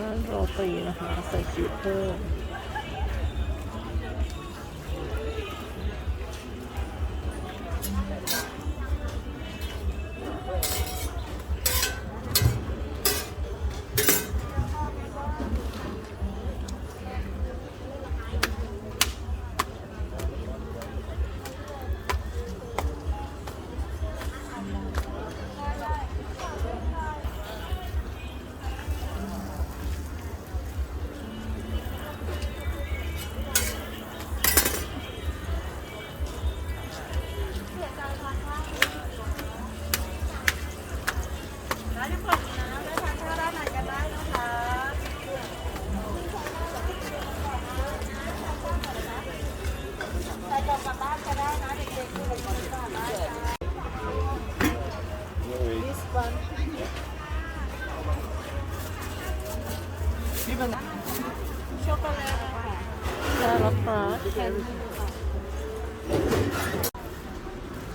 ร้านโรตีนะคะ ใส่ชีสเพิ่ม ช็อกโกแลตนะคะได้แล้วครับ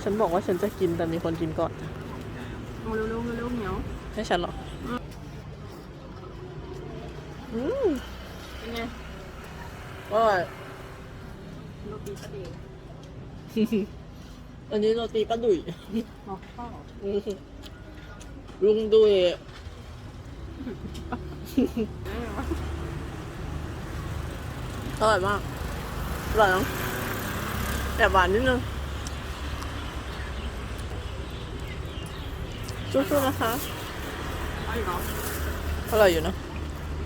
ฉันบอกว่าฉันจะกินแต่มีคนกินก่อนเอาเร็วๆเร็วๆเหนียวให้ฉันเหรออืมเป็นไงอร่อยโรตีกระเดียวอันนี้โรตีป้าดุยหอกข้าวอืมลุงดุย อร่อยมากอร่อยเนอะแต่หวานนิดนึงสู้ๆนะคะอร่อยเหรออร่อยอยู่นะ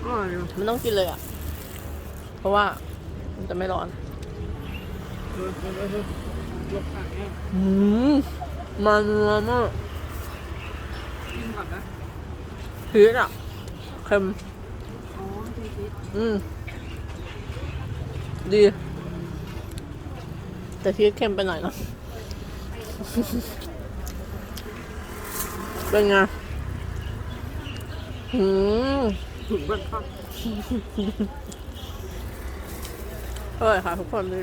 อร่อยอยู่มันต้องกินเลยอะ เพราะว่ามันจะไม่ร้อนยกขาเนี่ยอืมมันนัวมากกินก่อนนะพีชอะเค็มอ๋อดีดีอืม ดี แต่พีชเค็มไปหน่อยนะเป็นไงอืมถึงเบิ้ลข้าวอร่อยค่ะทุกคนนี่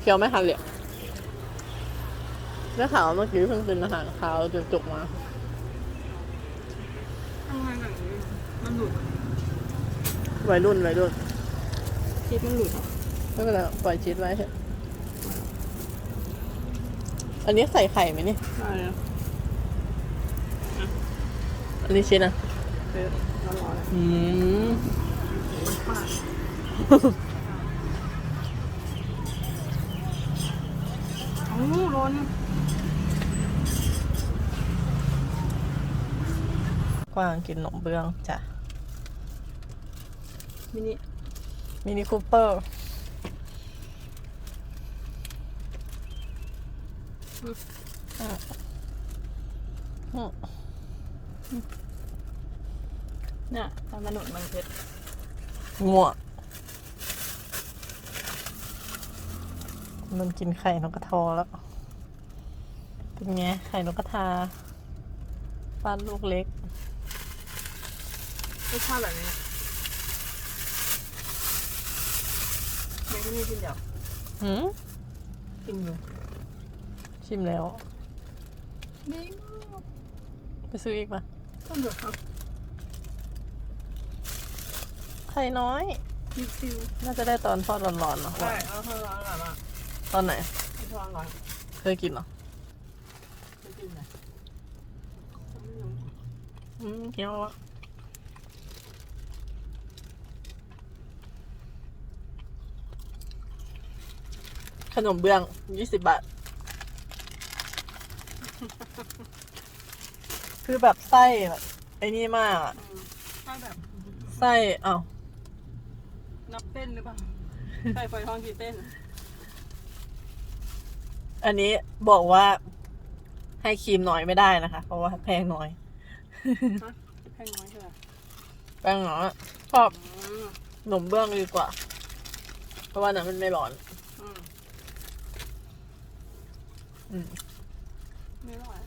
เคี้ยวไม่ทันเลยได้ข่าวว่าเมื่อกี้เพิ่งกินอาหารคาวจนจุกมาทำไมหนังมันหลุดวัยรุ่นวัยรุ่น ชีสมันหลุดอะไม่เป็นไรปล่อยชีสไว้เถอะอันนี้ใส่ไข่ไหมเนี่ยใช่แล้วอันนี้ชีสอะเผ็ดอร่อยอืมมันปาดโอ้ร้อนกวางกินขนมเบื้องจ้ะมินิ มินิคูเปอร์เนี่ยตามมนุษย์มันเผ็ดงัวมันกินไข่นกกระทาแล้ว เป็นไง ไข่นกกระทาป้านลูกเล็กรสชาติแบบนี้ แม่ก็มีกินเดี๋ยวหืมกินอยู่ชิมแล้ว ดีมากไปซื้ออีกปะต้นเดือดครับไข่น้อยซิวซิวน่าจะได้ตอนทอดร้อนๆเนาะใช่เอาเท่าร้อนหน่อยมาตอนไหนเอาเท่าร้อนเคยกินเหรอ ไม่กินเลยอืมเคี้ยวอะ ขนมเบื้องยี่สิบบาท คือแบบไส้แบบไอ้นี่มากอะถ้าแบบไส้เอ้านับเต้นหรือเปล่าใส่ไฟทองกี่เต้น อันนี้บอกว่าให้ครีมน้อยไม่ได้นะคะ เพราะว่าแพงน้อยฮะแพงน้อยใช่ไหมแป้งน้อยชอบอืมขนมเบื้องดีกว่า เพราะว่านั้นมันไม่ร้อน อืม อืมไม่อร่อย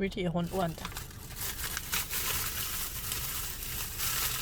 วิธีคนอ้วนจ้ะ